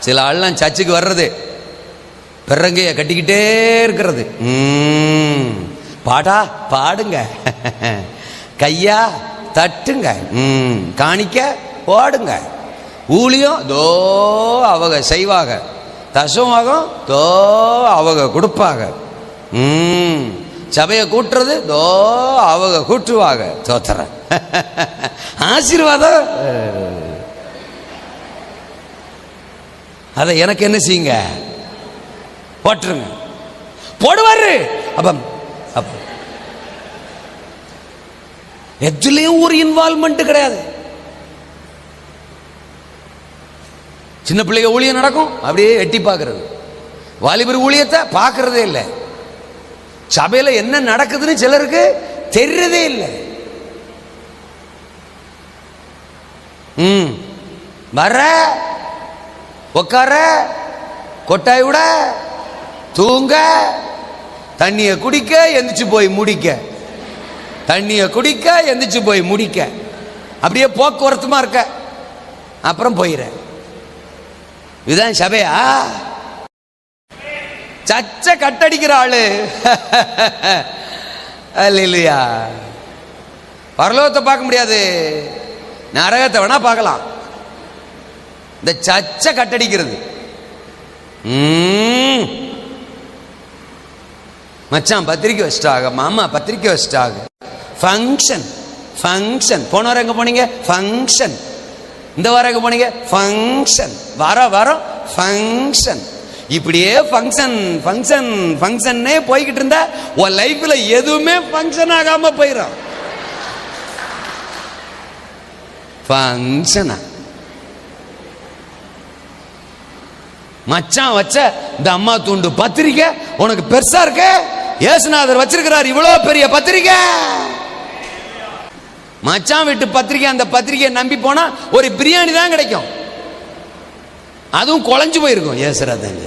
சில ஆள்லாம் சர்ச்சுக்கு வர்றது பிறங்கைய கட்டிக்கிட்டே இருக்கிறது. பாடா பாடுங்க. கையா தட்டுங்க. காணிக்க ஓடுங்க. ஊழியம் தோ அவங்க செய்வாங்க தசமாகும் தோ அவங்க கொடுப்பாங்க ம். சபையை கூட்டுறது தோ அவங்க கூட்டுவாங்க தோத்துற ஆசீர்வாதம். அதை எனக்கு என்ன செய்யுங்க? போட்டுருங்க. போடுவாரு. அப்ப எதுலேயும் எதுலயும் ஒரு இன்வால்மெண்ட் கிடையாது. சின்ன பிள்ளைங்க ஊழியம் நடக்கும். அப்படியே எட்டி பார்க்கறது. வாலிபர் ஊழியத்தை பார்க்கறதே இல்லை. சபையில என்ன நடக்குதுன்னு சிலருக்கு தெரியறதே இல்லை. ம். வர உட்கார கொட்டாய் விட தூங்க தண்ணிய குடிக்க எந்திரிச்சு போய் முடிக்க. தண்ணிய குடிக்க எந்திரிச்சு போய் முடிக்க. அப்படியே போக்குவரத்துமா இருக்க. அப்புறம் போயிடுறேன் இதுதான் சபையா? சச்ச கட்டடிக்கிற ஆளு. இல்லையா பரலோகத்தை பார்க்க முடியாது. நரகத்தை வேணா பார்க்கலாம். இந்த சச்ச கட்டடிக்கிறது. மச்சான் பத்திரிக்கை வச்சிட்டாக. மாமா பத்திரிக்கை வச்சிட்டாக. ஃபங்க்ஷன் ஃபங்க்ஷன் போன வாரம் எங்கே போனீங்க? ஃபங்க்ஷன் இந்த வாரம் எங்கே போனீங்க? ஃபங்க்ஷன் வாரம் வாரம் ஃபங்க்ஷன் இப்படியே ஃபங்க்ஷன் ஃபங்க்ஷன் ஃபங்க்ஷன்னே போய்கிட்டு இருந்தா உன் லைஃப்பில் எதுவுமே ஃபங்க்ஷன் ஆகாமல் போயிடும் ஃபங்க்ஷனா மச்சான் வச்ச இந்த அம்மா தூண்டு பத்திரிக்கை உனக்கு பெருசா இருக்க? ஏசுநாதர் வச்சிருக்கிறார் இவ்வளவு பெரிய பத்திரிக்கை. மச்சான் வீட்டு பத்திரிக்கை அந்த பத்திரிக்கையை நம்பி போனா ஒரு பிரியாணி தான் கிடைக்கும். அதுவும் குழஞ்சு போயிருக்கும் ஏசுராதங்க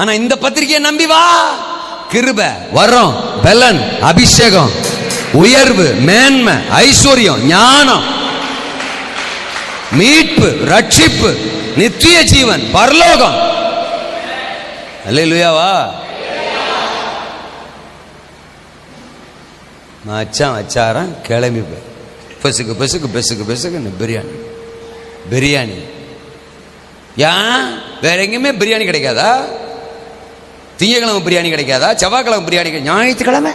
ஆனா இந்த பத்திரிக்கையை நம்பி வா. கிருப வரம் பலன் அபிஷேகம் உயர்வு மேன்மை ஐஸ்வர்யம் ஞானம். மீட்பு ரட்சிப்பு நித்திய ஜீவன் பரலோகம். அல்லையாவா மச்சான் வச்சாரன் கிளம்பி போய். பெசுக்கு பெசுக்கு பெசுக்கு பெசுக்கு பிரியாணி. பிரியாணி. ஏன்? வேற எங்கேயுமே பிரியாணி கிடைக்காதா? திங்கக்கிழமை பிரியாணி கிடைக்காதா? செவ்வாய்க்கிழமை பிரியாணி ஞாயிற்றுக்கிழமை?